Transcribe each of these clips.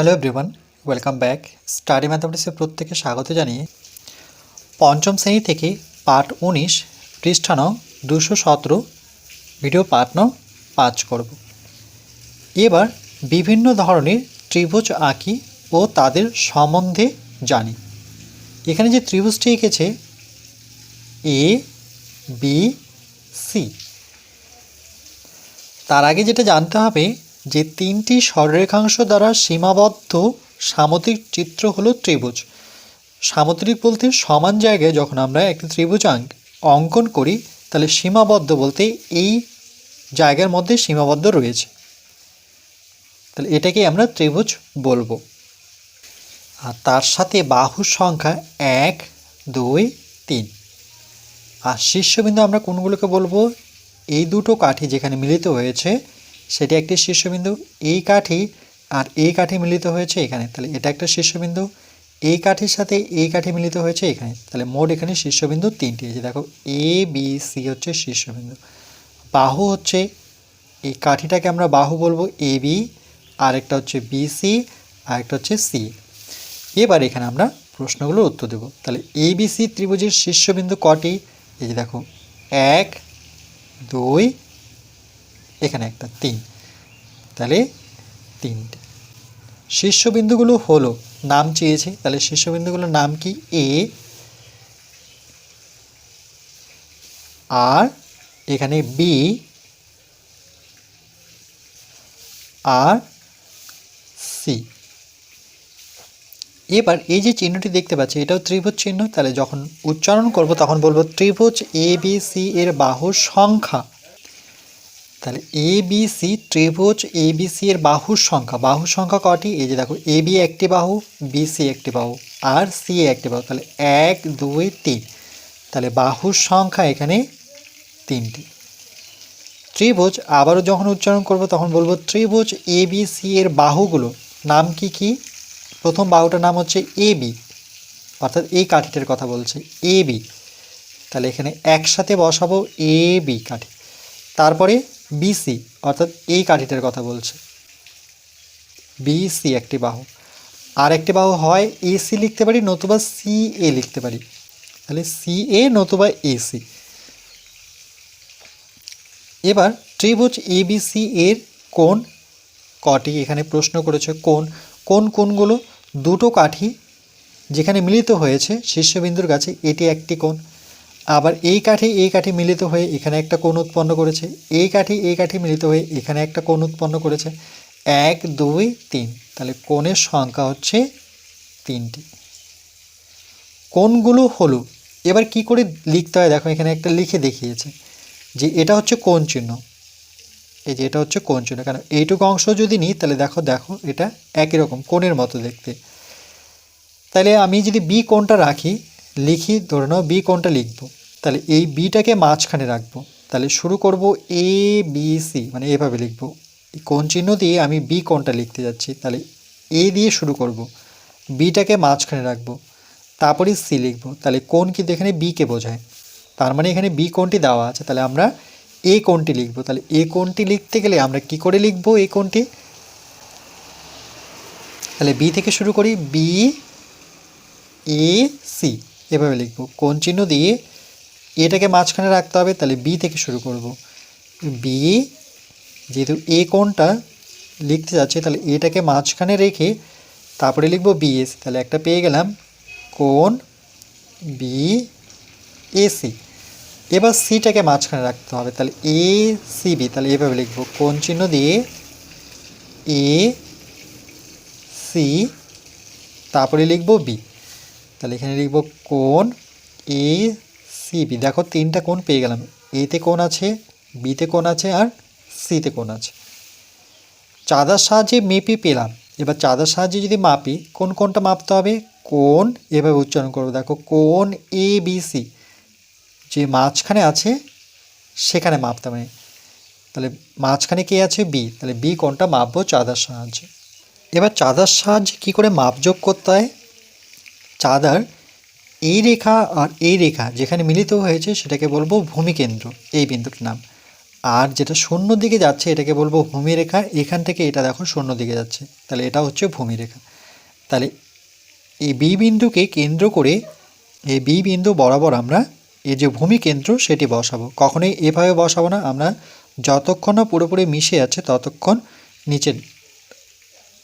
Hello everyone welcome back study ম্যাথামেটিক্সের প্রত্যেকে স্বাগত জানিয়ে পঞ্চম শ্রেণি থেকে পার্ট উনিশ, পৃষ্ঠা নং দুশো সতেরো ভিডিও পার্ট নং পাঁচ করব। এবার বিভিন্ন ধরনের ত্রিভুজ আঁকি ও তাদের সম্বন্ধে জানি। এখানে যে ত্রিভুজটি এঁকেছে এ বি সি তার আগে যেটা জানতে হবে যে তিনটি সরলরেখাংশ দ্বারা সীমাবদ্ধ সামুদ্রিক চিত্র হলো ত্রিভুজ। সামুদ্রিক বলতে সমান জায়গায় যখন আমরা একটি ত্রিভুজ অঙ্কন করি, তাহলে সীমাবদ্ধ বলতে এই জায়গার মধ্যে সীমাবদ্ধ রয়েছে। তাহলে এটাকে আমরা ত্রিভুজ বলব। আর তার সাথে বাহুর সংখ্যা এক, দুই, তিন। আর শীর্ষবিন্দু আমরা কোনগুলোকে বলব? এই দুটো কাঠি যেখানে মিলিত হয়েছে সেটি একটি শীর্ষবিন্দু, এই কাঠি আর এই কাঠি মিলিত হয়েছে এখানে। তাহলে এটা একটা শীর্ষবিন্দু, এই কাঠির সাথে এই কাঠি মিলিত হয়েছে এখানে। তাহলে মোট এখানে শীর্ষবিন্দু তিনটি যে দেখো এ বি সি হচ্ছে শীর্ষবিন্দু। বাহু হচ্ছে, এই কাঠিটাকে আমরা বাহু বলব এ বি আরেকটা হচ্ছে বি সি আরেকটা হচ্ছে সি এবার এখানে আমরা প্রশ্নগুলোর উত্তর দেব। তাহলে এবিসি ত্রিভুজের শীর্ষবিন্দু কটি? এই যে দেখো, এক, দুই এখানে একটা, তিন। তাহলে তিনটে। শীর্ষবিন্দুগুলো হলো, নাম চেয়েছে, তাহলে শীর্ষবিন্দুগুলোর নাম কি? এ, আর, এখানে বি আর সি এবার এই যে চিহ্নটি দেখতে পাচ্ছি, এটাও ত্রিভুজ চিহ্ন, তাহলে যখন উচ্চারণ করব তখন বলব ত্রিভুজ এ বি সি এর বাহুর সংখ্যা। তাহলে এ বি সি ত্রিভুজ এ বি সি এর বাহুর সংখ্যা। বাহুর সংখ্যা কটি? এই যে দেখো এ বি একটি বাহু বি সি একটি বাহু, আর সি একটি বাহু। তাহলে এক, দুই, তিন। তাহলে বাহুর সংখ্যা এখানে তিনটি। ত্রিভুজ, আবারও যখন উচ্চারণ করব, তখন বলব ত্রিভুজ এ বি সি এর বাহুগুলো, নাম কি কি? প্রথম বাহুটার নাম হচ্ছে এ বি অর্থাৎ এই কাঠিটার কথা বলছে এ বি তাহলে এখানে একসাথে বসাবো এ বি কাঠি। তারপরে বিসি অর্থাৎ এই কাঠিটার কথা বলছে। বিসি একটি বাহু। আর একটি বাহু হয় এসি লিখতে পারি, নতুবা সি এ লিখতে পারি। তাহলে সি এ নতুবা এসি এবার ত্রিভুজ এবিসি এর কোন কটি? এখানে প্রশ্ন করেছে কোন কোন কোনগুলো দুটো কাঠি যেখানে মিলিত হয়েছে শীর্ষবিন্দুর কাছে, এটি একটি কোণ। আবার এই কাঠি এই কাঠি মিলিত হয়ে এখানে একটা কোণ উৎপন্ন করেছে। এই কাঠি এই কাঠি মিলিত হয়ে এখানে একটা কোণ উৎপন্ন করেছে। এক, দুই, তিন। তাহলে কোণের সংখ্যা হচ্ছে তিনটি। কোনগুলো হলো, এবার কি করে লিখতে হয়? দেখো, এখানে একটা লিখে দেখিয়েছে যে এটা হচ্ছে কোণ চিহ্ন। এই যে এটা হচ্ছে কোণ চিহ্ন। কারণ এইটুকু অংশ যদি নিই, তাহলে দেখো দেখো, এটা একই রকম, কোণের মতো দেখতে। তাহলে আমি যদি বি কোণটা রাখি, লিখি, ধরে নাও বি কোণটা লিখব। তাহলে এই বিটাকে মাঝখানে রাখব। তাহলে শুরু করব এ বি সি মানে এভাবে লিখব। কোন চিহ্ন দিয়ে আমি বি কোনটা লিখতে যাচ্ছি। তাহলে এ দিয়ে শুরু করব। বিটাকে মাঝখানে রাখব। তারপরে সি লিখব। তাহলে কোণ কিন্তু এখানে বিকে বোঝায়। তার মানে এখানে বি কোনটি দেওয়া আছে। তাহলে আমরা এ কোনটি লিখব। তাহলে এ কোনটি লিখতে গেলে আমরা কি করে লিখব এ কোনটি তাহলে বি থেকে শুরু করি বি এ সি এভাবে লিখব। কোন চিহ্ন দিয়ে এটাকে মাঝখানে রাখতে হবে, তাহলে বি থেকে শুরু করব। বি যেহেতু এ কোনটা লিখতে যাচ্ছে, তাহলে এটাকে মাঝখানে রেখে তারপরে লিখব বিএস তাহলে একটা পেয়ে গেলাম কোন বি এসি এবার সিটাকে মাঝখানে রাখতে হবে, তাহলে এ সি বি তাহলে এভাবে লিখব কোন চিহ্ন দিয়ে এ সি তারপরে লিখব বি তাহলে এখানে লিখব কোন এ সি, বি। দেখো তিনটা কোণ পেয়ে গেলাম। এতে কোণ আছে বিতে কোণ আছে, আর সিতে কোণ আছে। চাঁদার সাহায্যে মেপে পেলাম। এবার চাঁদার সাহায্যে যদি মাপি, কোন কোনটা মাপতে হবে? কোন এভাবে উচ্চারণ করব। দেখো কোন এ বি সি যে মাঝখানে আছে, সেখানে মাপতে হবে। তাহলে মাঝখানে কে আছে? বি তাহলে বি কোনটা মাপবো চাঁদার সাহায্যে। এবার চাঁদার সাহায্যে কী করে মাপযোগ করতে হয়? চাঁদার এই রেখা আর এই রেখা যেখানে মিলিত হয়েছে সেটাকে বলব ভূমিকেন্দ্র, এই বিন্দুটির নাম। আর যেটা শূন্য দিকে যাচ্ছে এটাকে বলব ভূমিরেখা, এখান থেকে এটা দেখো শূন্য দিকে যাচ্ছে। তাহলে এটা হচ্ছে ভূমিরেখা। তাহলে এই বি বিন্দুকে কেন্দ্র করে এই বি বিন্দু বরাবর আমরা এই যে ভূমি কেন্দ্র সেটি বসাবো। কখনোই এভাবে বসাবো না, আমরা যতক্ষণ না পুরোপুরি মিশে আছে ততক্ষণ নিচে,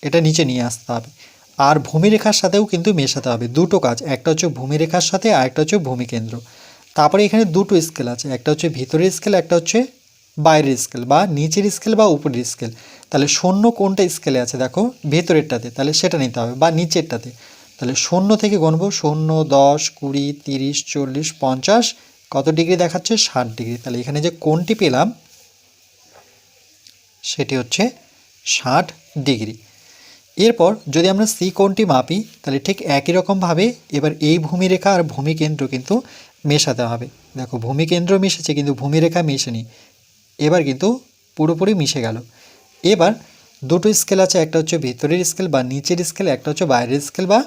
এটা নিচে নিয়ে আসতে হবে। আর ভূমিরেখার সাথেও কিন্তু মেশাতে হবে। দুটো কাজ, একটা হচ্ছে ভূমিরেখার সাথে আর একটা হচ্ছে ভূমিকেন্দ্র। তারপরে এখানে দুটো স্কেল আছে, একটা হচ্ছে ভিতরের স্কেল, একটা হচ্ছে বাইরের স্কেল বা নিচের স্কেল বা উপরের স্কেল। তাহলে শূন্য কোনটা স্কেলে আছে দেখো? ভেতরেরটাতে, তাহলে সেটা নিতে হবে বা নিচেরটাতে। তাহলে শূন্য থেকে গণবো শূন্য, দশ, কুড়ি, তিরিশ, চল্লিশ, পঞ্চাশ, কত ডিগ্রি দেখাচ্ছে? ষাট ডিগ্রি। তাহলে এখানে যে কোনটি পেলাম, সেটি হচ্ছে ষাট ডিগ্রি। এরপর যদি আমরা সি কোণটি মাপি, তাহলে ঠিক একই রকমভাবে এবার এই ভূমিরেখা আর ভূমিকেন্দ্র কিন্তু মেশাতে হবে। দেখো, ভূমিকেন্দ্র মিশেছে কিন্তু ভূমিরেখা মেশেনি। এবার কিন্তু পুরোপুরি মিশে গেল। এবার দুটো স্কেল আছে, একটা হচ্ছে ভিতরের স্কেল বা নিচের স্কেল, একটা হচ্ছে বাইরের স্কেল বা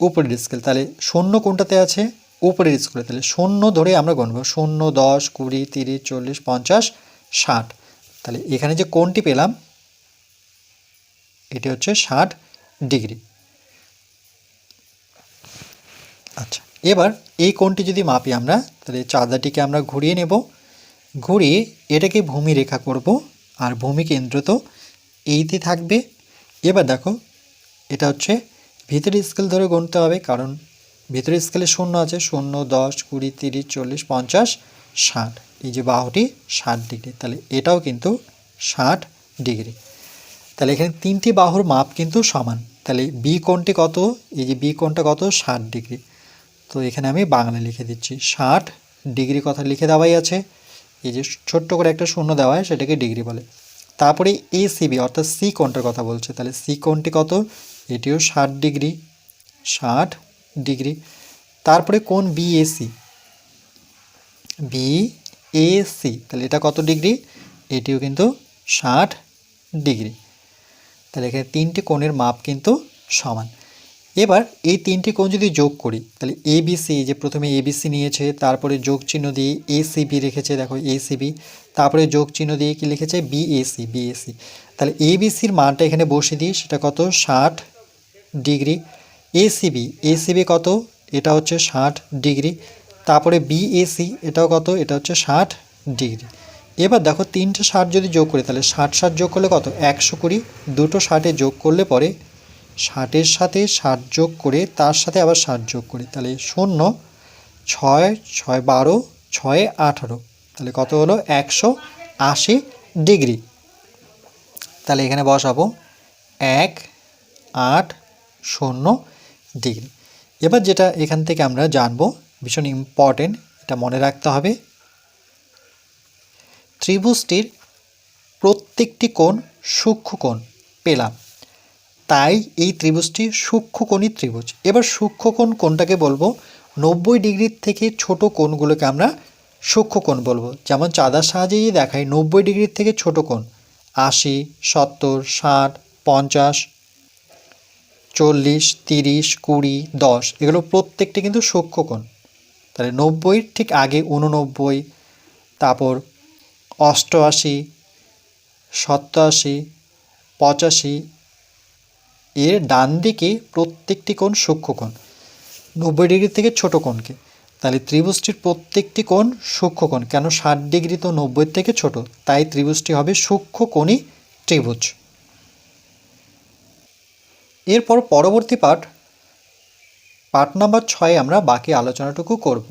উপরের স্কেল। তাহলে শূন্য কোনটাতে আছে উপরের স্কেলে। তাহলে শূন্য ধরে আমরা গণবো শূন্য, দশ, কুড়ি, তিরিশ, চল্লিশ, পঞ্চাশ, ষাট। তাহলে এখানে যে কোনটি পেলাম এটি হচ্ছে ষাট ডিগ্রি। আচ্ছা এবার এই কোণটি যদি মাপি আমরা, তাহলে চাঁদাটিকে আমরা ঘুরিয়ে নেব। ঘুরিয়ে এটাকে ভূমি রেখা করব, আর ভূমি কেন্দ্র তো এইতে থাকবে। এবার দেখো, এটা হচ্ছে ভিতরের স্কেল ধরে গুনতে হবে, কারণ ভিতরের স্কেলে শূন্য আছে, শূন্য, দশ, কুড়ি, তিরিশ, চল্লিশ, পঞ্চাশ, ষাট। এই যে বাহুটি ষাট ডিগ্রি, তাহলে এটাও কিন্তু ষাট ডিগ্রি। তাহলে এখানে তিনটি বাহুর মাপ কিন্তু সমান। তাহলে বি কোণটি কত? এই যে বি কোণটা কত? ষাট ডিগ্রি। তো এখানে আমি বাংলা লিখে দিচ্ছি। ষাট ডিগ্রি কথা লিখে দেওয়াই আছে। এই যে ছোট্ট করে একটা শূন্য দেওয়া হয়, সেটাকে ডিগ্রি বলে। তারপরে এ সিবি অর্থাৎ সি কোণটার কথা বলছে। তাহলে সি কোণটি কত? এটিও ষাট ডিগ্রি। ষাট ডিগ্রি। তারপরে কোন বিএসি বিএসি তাহলে এটা কত ডিগ্রি? এটিও কিন্তু ষাট ডিগ্রি। তাহলে এখানে তিনটি কোণের মাপ কিন্তু সমান। এবার এই তিনটি কোণ যদি যোগ করি, তাহলে এবিসি যে প্রথমে এবিসি নিয়েছে, তারপরে যোগ চিহ্ন দিয়ে এসিবি রেখেছে, দেখো এসিবি তারপরে যোগ চিহ্ন দিয়ে কি লিখেছে? বিএসি বিএসি তাহলে এবিসির মানটা এখানে বসে দিই, সেটা কত? ষাট ডিগ্রি। এসিবি এসিবি কত? এটা হচ্ছে ষাট ডিগ্রি। তারপরে বিএসি এটাও কত? এটা হচ্ছে ষাট ডিগ্রি। এবার দেখো তিনটে ষাট যদি যোগ করি, তাহলে ষাট ষাট যোগ করলে কত? একশো কুড়ি। দুটো ষাটে যোগ করলে পরে ষাটের সাথে ষাট যোগ করে তার সাথে আবার ষাট যোগ করি, তাহলে শূন্য, ছয় ছয় বারো, ছয় আঠারো। তাহলে কত হলো? একশো আশি ডিগ্রি। তাহলে এখানে বসাবো, এক, আট, শূন্য ডিগ্রি। এবার যেটা এখান থেকে আমরা জানব, ভীষণ ইম্পর্টেন্ট এটা মনে রাখতে হবে। ত্রিভুজটির প্রত্যেকটি কোণ সূক্ষ্ম কোণ পেলাম। তাই এই ত্রিভুজটি সূক্ষ্মকোণী ত্রিভুজ। এবার সূক্ষ্মকোণ কোনটাকে বলব। নব্বই ডিগ্রির থেকে ছোট কোণগুলোকে আমরা সূক্ষ্মকোণ বলব। যেমন চাঁদার সাহায্যেই দেখাই, নব্বই ডিগ্রির থেকে ছোট কোণ, আশি, সত্তর, ষাট, পঞ্চাশ, চল্লিশ, তিরিশ, কুড়ি, দশ, এগুলো প্রত্যেকটি কিন্তু সূক্ষ্মকোণ তাহলে নব্বইয়ের ঠিক আগে উননব্বই তারপর অষ্টআশি সপ্তাশি পঁচাশি, এর ডান দিকে প্রত্যেকটি কোণ সূক্ষ্মকোণ নব্বই ডিগ্রি থেকে ছোট কোণকে। তাহলে ত্রিভুজটির প্রত্যেকটি কোণ সূক্ষ্মকোণ কেন ষাট ডিগ্রি তো নব্বই থেকে ছোট, তাই ত্রিভুজটি হবে সূক্ষ্মকোণী ত্রিভুজ। এরপর পরবর্তী পাঠ পাঠ নাম্বার ছয়ে আমরা বাকি আলোচনাটুকু করব।